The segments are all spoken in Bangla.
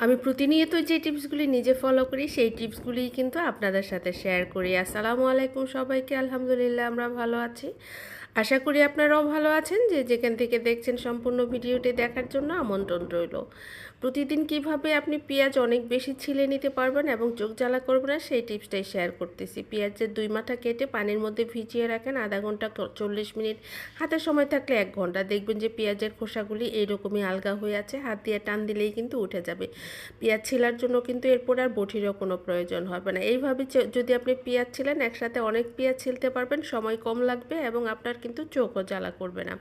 আমি প্রতিনিয়ত যে টিপসগুলি নিজে ফলো করি, সেই টিপসগুলি কিন্তু আপনাদের সাথে শেয়ার করি। আসসালামু আলাইকুম সবাইকে, আলহামদুলিল্লাহ, আমরা ভালো আছি। আশা করি আপনারাও ভালো আছেন যে যেখান থেকে দেখছেন সম্পূর্ণ ভিডিওটি দেখার জন্য আমন্ত্রণ রইল। প্রতিদিন কীভাবে আপনি পেঁয়াজ অনেক বেশি ছিলে নিতে পারবেন এবং চোখ জ্বালা করবেন না, সেই টিপসটাই শেয়ার করতেছি। পেঁয়াজের দুই মাথা কেটে পানির মধ্যে ভিজিয়ে রাখেন আধা ঘণ্টা চল্লিশ মিনিট। হাতে সময় থাকলে এক ঘণ্টা। দেখবেন যে পেঁয়াজের খোসাগুলি এইরকমই আলগা হয়ে আছে। হাত দিয়ে টান দিলেই কিন্তু উঠে যাবে। পেঁয়াজ ছিলার জন্য কিন্তু এরপর আর বটিরও কোনো প্রয়োজন হবে না। এইভাবে যদি আপনি পেঁয়াজ ছিলেন, একসাথে অনেক পেঁয়াজ ছিলতে পারবেন। সময় কম লাগবে এবং আপনার কিন্তু চোখও জ্বালা করবে না।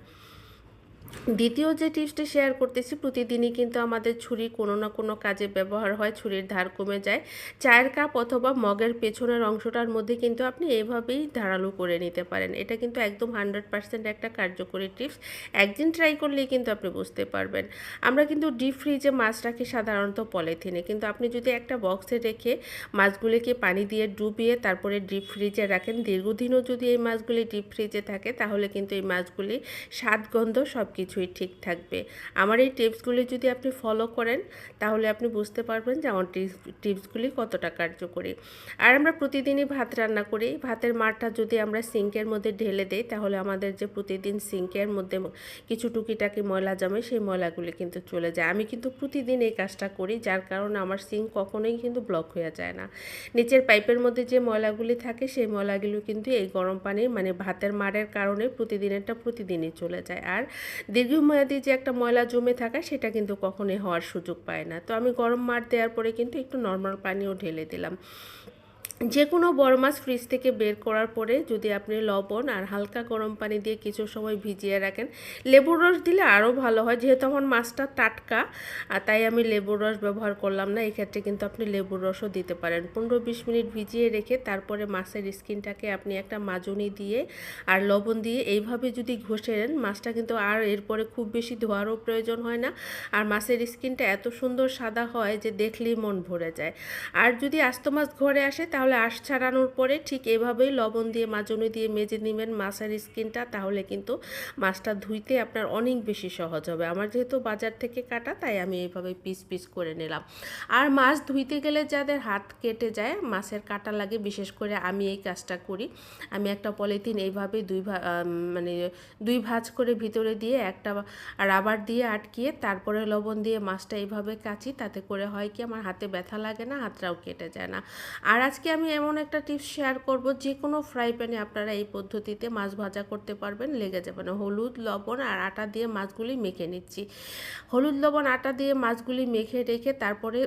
দ্বিতীয় যে টিপসটি শেয়ার করতেছি, প্রতিদিনই কিন্তু আমাদের ছুরি কোনো না কোনো কাজে ব্যবহার হয়, ছুরির ধার কমে যায়। চায়ের কাপ অথবা মগের পেছনের অংশটার মধ্যে কিন্তু আপনি এভাবেই ধারালো করে নিতে পারেন। এটা কিন্তু একদম হান্ড্রেড পার্সেন্ট একটা কার্যকরী টিপস। একদিন ট্রাই করলেই কিন্তু আপনি বুঝতে পারবেন। আমরা কিন্তু ডিপ ফ্রিজে মাছ রাখি সাধারণত পলিথিনে। কিন্তু আপনি যদি একটা বক্সে রেখে মাছগুলিকে পানি দিয়ে ডুবিয়ে তারপরে ডিপ ফ্রিজে রাখেন, দীর্ঘদিনও যদি এই মাছগুলি ডিপ ফ্রিজে থাকে, তাহলে কিন্তু এই মাছগুলি স্বাদ, গন্ধ সব কিছুই ঠিক থাকবে। আমার এই টিপসগুলি যদি আপনি ফলো করেন, তাহলে আপনি বুঝতে পারবেন যে আমার টিপস, টিপসগুলি কতটা কার্যকরী। আর আমরা প্রতিদিনই ভাত রান্না করি। ভাতের মারটা যদি আমরা সিঙ্কের মধ্যে ঢেলে দেই, তাহলে আমাদের যে প্রতিদিন সিঙ্কের মধ্যে কিছু টুকিটাকি ময়লা জমে, সেই ময়লাগুলি কিন্তু চলে যায়। আমি কিন্তু প্রতিদিন এই কাজটা করি, যার কারণে আমার সিঙ্ক কখনোই কিন্তু ব্লক হয়ে যায় না। নিচের পাইপের মধ্যে যে ময়লাগুলি থাকে, সেই ময়লাগুলো কিন্তু এই গরম পানির মানে ভাতের মারের কারণে প্রতিদিনেরটা প্রতিদিনই চলে যায়। আর দীর্ঘমেয়াদী যে একটা ময়লা জমে থাকা, সেটা কিন্তু কখনোই হওয়ার সুযোগ পায় না। তো আমি গরম মার দেওয়ার পরে কিন্তু একটু নর্মাল পানিও ঢেলে দিলাম। যে কোনো বড় মাছ ফ্রিজ থেকে বের করার পরে যদি আপনি লবণ আর হালকা গরম পানি দিয়ে কিছু সময় ভিজিয়ে রাখেন, লেবুর রস দিলে আরও ভালো হয়। যেহেতু আমার মাছটা টাটকা, আর তাই আমি লেবুর রস ব্যবহার করলাম না, এক্ষেত্রে কিন্তু আপনি লেবুর রসও দিতে পারেন। পনেরো বিশ মিনিট ভিজিয়ে রেখে তারপরে মাছের স্কিনটাকে আপনি একটা মাজুনি দিয়ে আর লবণ দিয়ে এইভাবে যদি ঘষে নেন, মাছটা কিন্তু আর এরপরে খুব বেশি ধোয়ারও প্রয়োজন হয় না। আর মাছের স্কিনটা এত সুন্দর সাদা হয় যে দেখলেই মন ভরে যায়। আর যদি আস্ত মাছ ঘরে আসে, তাহলে আঁশ ছাড়ানোর পরে ঠিক এভাবেই লবণ দিয়ে মাজনি দিয়ে মেজে নেবেন মাছের স্কিনটা, তাহলে কিন্তু মাছটা ধুইতে আপনার অনেক বেশি সহজ হবে। আমার যেহেতু বাজার থেকে কাটা, তাই আমি এইভাবে পিস পিস করে নিলাম। আর মাছ ধুইতে গেলে যাদের হাত কেটে যায়, মাছের কাটা লাগে, বিশেষ করে আমি এই কাজটা করি। আমি একটা পলিথিন এইভাবে দুই মানে দুই ভাঁজ করে ভিতরে দিয়ে একটা রাবার দিয়ে আটকিয়ে, তারপরে লবণ দিয়ে মাছটা এইভাবে কাচি, তাতে করে হয় কি আমার হাতে ব্যথা লাগে না, হাতটাও কেটে যায় না। আর আজকে আমি এমন একটা টিপস শেয়ার করব যে কোনো ফ্রাই প্যানে আপনারা এই পদ্ধতিতে মাছ ভাজা করতে পারবেন। লেগে যাবে না। হলুদ, লবণ আর আটা দিয়ে মাছগুলি মেখে নিচ্ছি। হলুদ, লবণ, আটা দিয়ে মাছগুলি মেখে রেখে তারপরে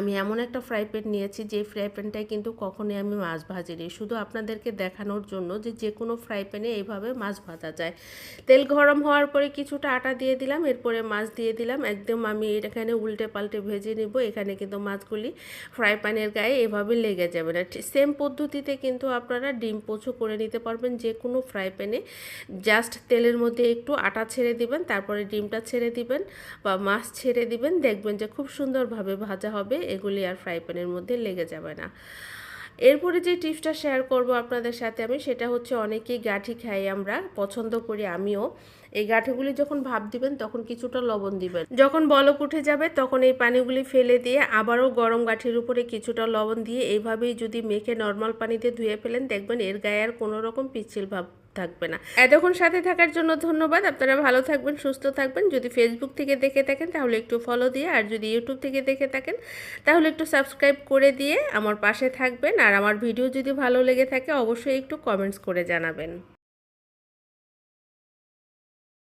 আমি এমন একটা ফ্রাই প্যান নিয়েছি, যে ফ্রাই প্যানটায় কিন্তু কখনোই আমি মাছ ভাজিনি শুধু আপনাদেরকে দেখানোর জন্য যে যে কোনো ফ্রাই প্যানে এইভাবে মাছ ভাজা যায়। তেল গরম হওয়ার পরে কিছুটা আটা দিয়ে দিলাম, এরপরে মাছ দিয়ে দিলাম। একদম আমি এখানে উল্টে পাল্টে ভেজে নিব, এখানে কিন্তু মাছগুলি ফ্রাই প্যানের গায়ে এভাবে লেগে যাবে না। সেম পদ্ধতিতে কিন্তু আপনারা ডিম পোচো করে নিতে পারবেন যে কোনো ফ্রাই প্যানে জাস্ট তেলের মধ্যে একটু আটা ছেড়ে দিবেন, তারপরে ডিমটা ছেড়ে দিবেন বা মাছ ছেড়ে দিবেন, দেখবেন যে খুব সুন্দরভাবে ভাজা হবে। এগুলি আর ফ্রাই প্যানের মধ্যে লেগে যাবে না। এরপরে যে টিপসটা শেয়ার করব আপনাদের সাথে আমি, সেটা হচ্ছে অনেকেই গাঠি খাই আমরা, পছন্দ করি আমিও। এই গাঠিগুলি যখন ভাপ দিবেন, তখন কিছুটা লবণ দিবেন। যখন বলক উঠে যাবে, তখন এই পানিগুলি ফেলে দিয়ে আবারও গরম গাঠির উপরে কিছুটা লবণ দিয়ে এইভাবেই যদি মেখে নর্মাল পানিতে ধুয়ে ফেলেন, দেখবেন এর গায়ে আর কোনো রকম পিচ্ছিল ভাব থাকবে না। এতক্ষণ সাথে থাকার জন্য ধন্যবাদ। আপনারা ভালো থাকবেন, সুস্থ থাকবেন। যদি ফেসবুক থেকে দেখে থাকেন, তাহলে একটু ফলো দিয়ে, আর যদি ইউটিউব থেকে দেখে থাকেন, তাহলে একটু সাবস্ক্রাইব করে দিয়ে আমার পাশে থাকবেন। আর আমার ভিডিও যদি ভালো লেগে থাকে, অবশ্যই একটু কমেন্টস করে জানাবেন।